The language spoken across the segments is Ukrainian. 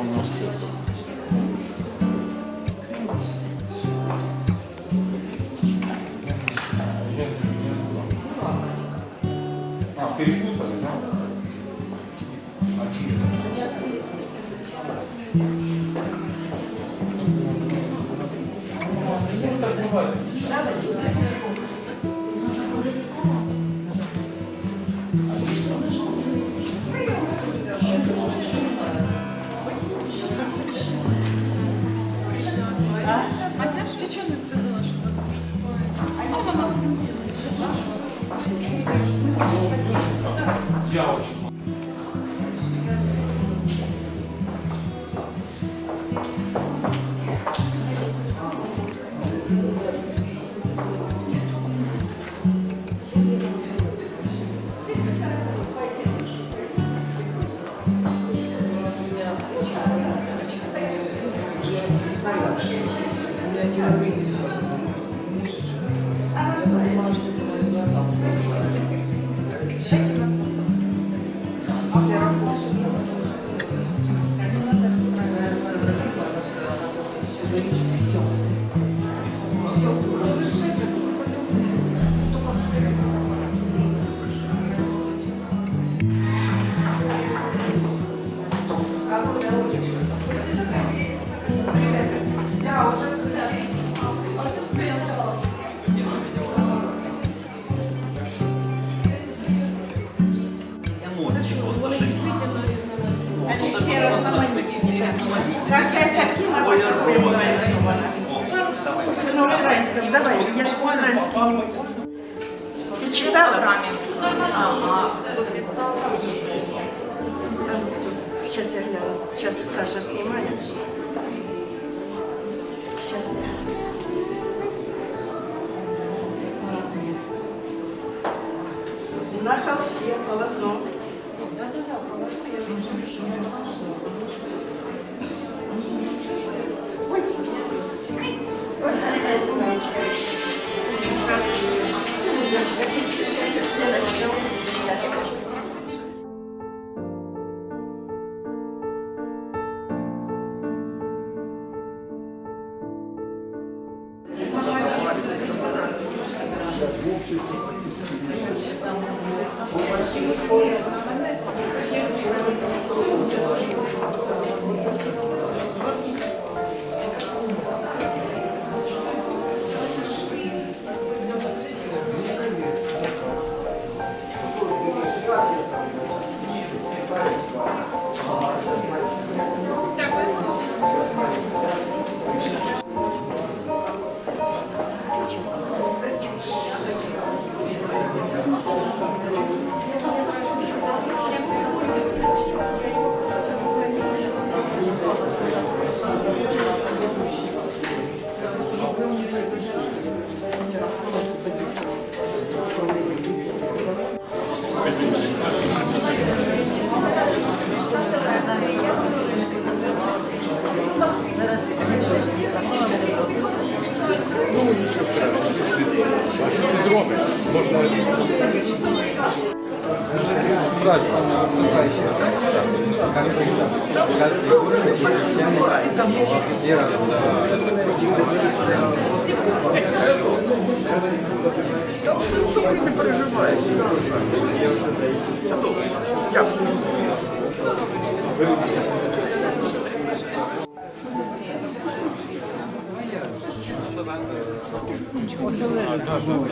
Там носити? А, перепутали, да? Ти чого не сказала, що? А. Я очень. irmãos do Brasil. По-украински. Ты читала? Ага, хто писав? Сейчас я гляну. Сейчас Саша снимает. Сейчас я. На холсте полотно. Ой. Ой, умничка. Умничка. Страшного, не слід. А що ти зробиш? Можна... Не переживай. Знімає з картинка.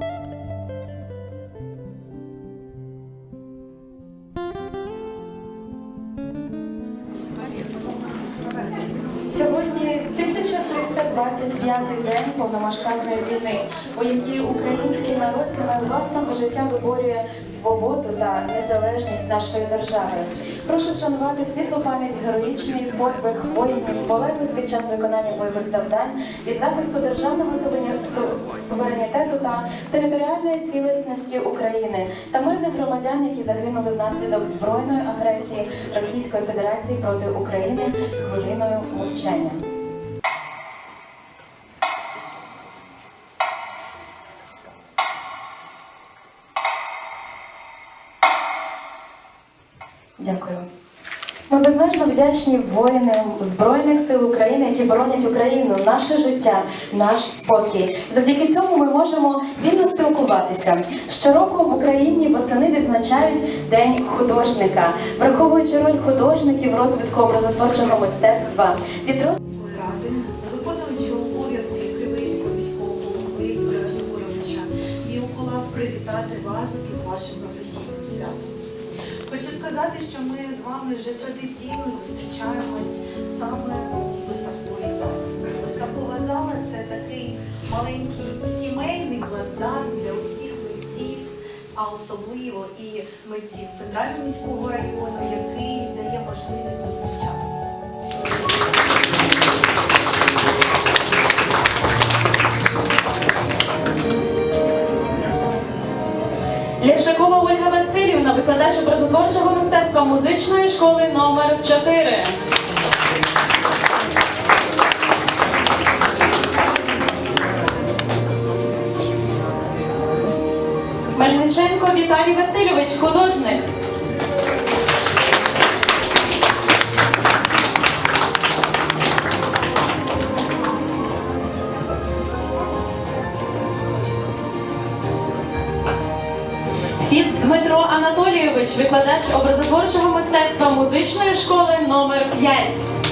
Thank you. 1325 день повномасштабної війни, у якій український народ ціною власного життя виборює свободу та незалежність нашої держави. Прошу вшанувати світлу пам'ять героїчний подвиг воїнів, полеглих під час виконання бойових завдань і захисту державного суверенітету та територіальної цілісності України та мирних громадян, які загинули внаслідок збройної агресії Російської Федерації проти України хвилиною мовчання. Вдячні воїнам Збройних сил України, які боронять Україну, наше життя, наш спокій. Завдяки цьому ми можемо вільно спілкуватися. Щороку в Україні восени відзначають День художника, враховуючи роль художників розвитку образотворчого мистецтва. Ігоря привітати вас із вашим. Хочу сказати, що ми з вами вже традиційно зустрічаємось саме у виставковій залі. Виставкова зала це такий маленький сімейний плацдарм для усіх митців, а особливо і митців центрального міського району, який дає можливість зустрічатися. Лєвшакова Ольга Васильівна, викладач образотворчого мистецтва музичної школи номер 4. Мельниченко Віталій Васильович, художник. Анатолійович, викладач образотворчого мистецтва музичної школи номер 5.